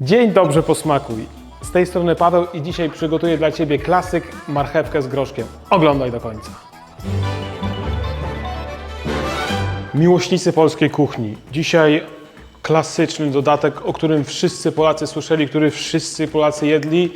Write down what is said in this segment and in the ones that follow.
Dzień dobry posmakuj. Z tej strony Paweł i dzisiaj przygotuję dla Ciebie klasyk marchewkę z groszkiem. Oglądaj do końca. Miłośnicy polskiej kuchni. Dzisiaj klasyczny dodatek, o którym wszyscy Polacy słyszeli, który wszyscy Polacy jedli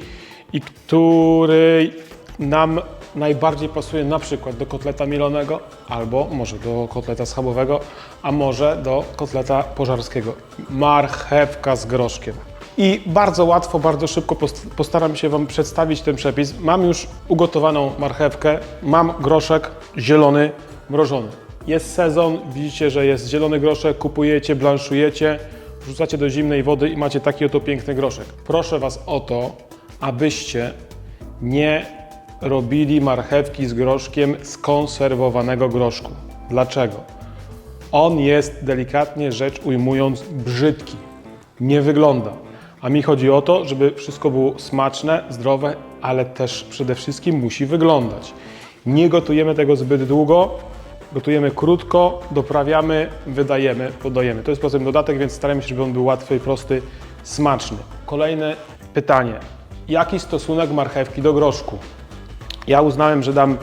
i który nam najbardziej pasuje na przykład do kotleta mielonego, albo może do kotleta schabowego, a może do kotleta pożarskiego. Marchewka z groszkiem. I bardzo łatwo, bardzo szybko post- postaram się Wam przedstawić ten przepis. Mam już ugotowaną marchewkę, mam groszek zielony, mrożony. Jest sezon, widzicie, że jest zielony groszek, kupujecie, blanszujecie, wrzucacie do zimnej wody i macie taki oto piękny groszek. Proszę Was o to, abyście nie robili marchewki z groszkiem skonserwowanego groszku. Dlaczego? On jest delikatnie rzecz ujmując brzydki. Nie wygląda. A mi chodzi o to, żeby wszystko było smaczne, zdrowe, ale też przede wszystkim musi wyglądać. Nie gotujemy tego zbyt długo, gotujemy krótko, doprawiamy, wydajemy, podajemy. To jest poza tym dodatek, więc staramy się, żeby on był łatwy, prosty, smaczny. Kolejne pytanie. Jaki stosunek marchewki do groszku? Ja uznałem, że dam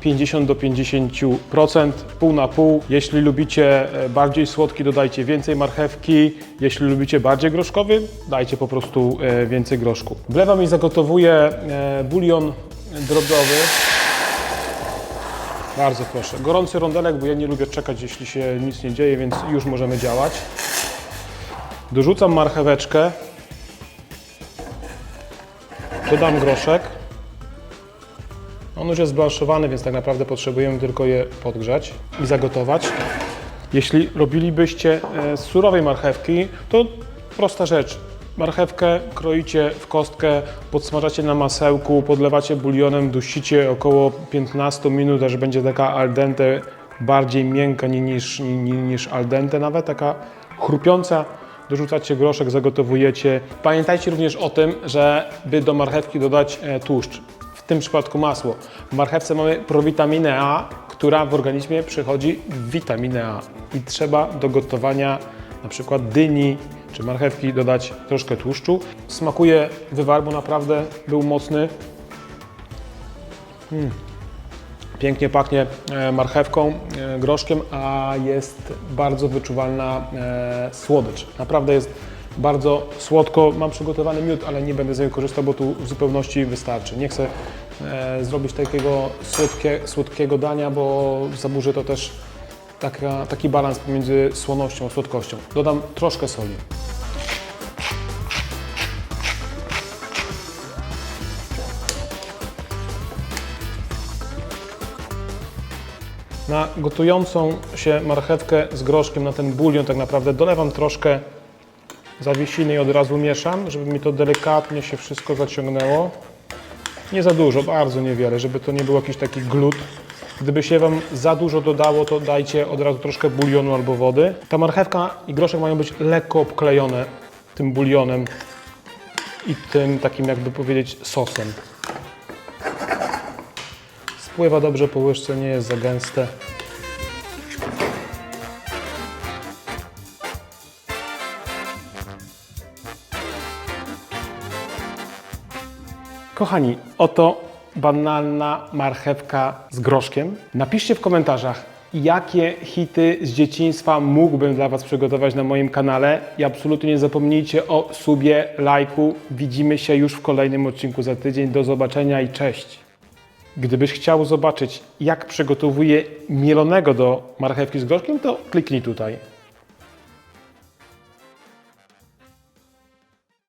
50 do 50%, pół na pół. Jeśli lubicie e, bardziej słodki, dodajcie więcej marchewki. Jeśli lubicie bardziej groszkowy, dajcie po prostu e, więcej groszku. Wlewam i zagotowuję e, bulion drobiowy. Bardzo proszę. Gorący rondelek, bo ja nie lubię czekać, jeśli się nic nie dzieje, więc już możemy działać. Dorzucam marcheweczkę. Dodam groszek. On już jest zblanszowany, więc tak naprawdę potrzebujemy tylko je podgrzać i zagotować. Jeśli robilibyście e, z surowej marchewki, to prosta rzecz. Marchewkę kroicie w kostkę, podsmażacie na masełku, podlewacie bulionem, dusicie około 15 minut, aż będzie taka al dente, bardziej miękka ni- niż, ni- niż al dente nawet, taka chrupiąca. Dorzucacie groszek, zagotowujecie. Pamiętajcie również o tym, żeby do marchewki dodać e, tłuszcz tym przypadku masło. W marchewce mamy prowitaminę A, która w organizmie przechodzi w witaminę A i trzeba do gotowania na przykład dyni czy marchewki dodać troszkę tłuszczu. Smakuje wywar, bo naprawdę był mocny. Mm. Pięknie pachnie e, marchewką, e, groszkiem, a jest bardzo wyczuwalna e, słodycz. Naprawdę jest bardzo słodko. Mam przygotowany miód, ale nie będę z niego korzystał, bo tu w zupełności wystarczy. Nie chcę e, zrobić takiego słodkie, słodkiego dania, bo zaburzy to też taka, taki balans pomiędzy słonością a słodkością. Dodam troszkę soli. Na gotującą się marchewkę z groszkiem, na ten bulion tak naprawdę dolewam troszkę zawiesiny i od razu mieszam, żeby mi to delikatnie się wszystko zaciągnęło. Nie za dużo, bardzo niewiele, żeby to nie był jakiś taki glut. Gdyby się Wam za dużo dodało, to dajcie od razu troszkę bulionu albo wody. Ta marchewka i groszek mają być lekko obklejone tym bulionem i tym takim, jakby powiedzieć, sosem. Spływa dobrze po łyżce, nie jest za gęste. Kochani, oto banalna marchewka z groszkiem. Napiszcie w komentarzach, jakie hity z dzieciństwa mógłbym dla Was przygotować na moim kanale. I absolutnie nie zapomnijcie o subie, lajku. Widzimy się już w kolejnym odcinku za tydzień. Do zobaczenia i cześć. Gdybyś chciał zobaczyć, jak przygotowuję mielonego do marchewki z groszkiem, to kliknij tutaj.